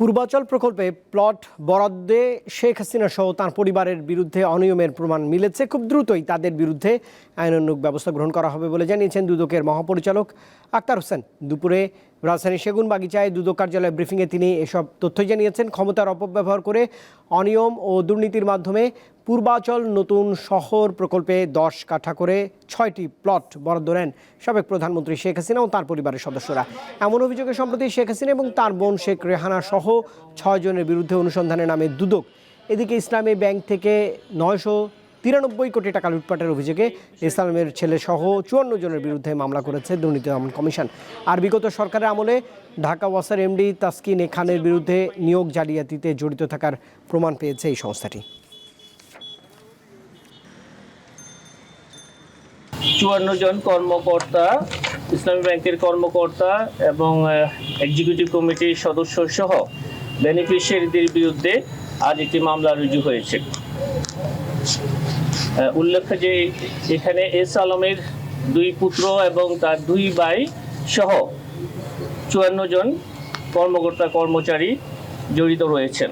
পূর্বাচল প্রকল্পে প্লট বরাদ্দে শেখ হাসিনা সহ তাঁর পরিবারের বিরুদ্ধে অনিয়মের প্রমাণ মিলেছে। খুব দ্রুতই তাদের বিরুদ্ধে আইনানুগ ব্যবস্থা গ্রহণ করা হবে বলে জানিয়েছেন দুদকের মহাপরিচালক আক্তার হোসেন। দুপুরে রাজধানীর সেগুন বাগিচায় দুদক কার্যালয়ে ব্রিফিংয়ে তিনি এসব তথ্য জানিয়েছেন। ক্ষমতার অপব্যবহার করে অনিয়ম ও দুর্নীতির মাধ্যমে পূর্বাচল নতুন শহর প্রকল্পে দশ কাঠা করে ছয়টি প্লট বরাদ্দ নেন সাবেক প্রধানমন্ত্রী শেখ হাসিনা ও তার পরিবারের সদস্যরা। এমন অভিযোগে সম্প্রতি শেখ হাসিনা এবং তার বোন শেখ রেহানা সহ ছয় জনের বিরুদ্ধে অনুসন্ধানের নামে দুদক। এদিকে ইসলামী ব্যাংক থেকে নয়শো তিরানব্বই কোটি টাকা লুটপাটের অভিযোগে ইসলামের ছেলে সহ চুয়ান্ন জনের বিরুদ্ধে মামলা করেছে দুর্নীতি দমন কমিশন। আর বিগত সরকারের আমলে ঢাকা ওয়াসার এমডি তাসকিন এ খানের বিরুদ্ধে নিয়োগ জালিয়াতিতে জড়িত থাকার প্রমাণ পেয়েছে এই সংস্থাটি। চুয়ান্ন জন কর্মকর্তা, ইসলামী ব্যাংকের কর্মকর্তা এবং এক্সিকিউটিভ কমিটির সদস্য সহ বেনিফিশিয়ারিদের বিরুদ্ধে আজ একটি মামলা রুজু হয়েছে। উল্লেখ্য যে এখানে এস আলমের দুই পুত্র এবং তার দুই ভাই সহ চুয়ান্ন জন কর্মকর্তা কর্মচারী জড়িত রয়েছেন।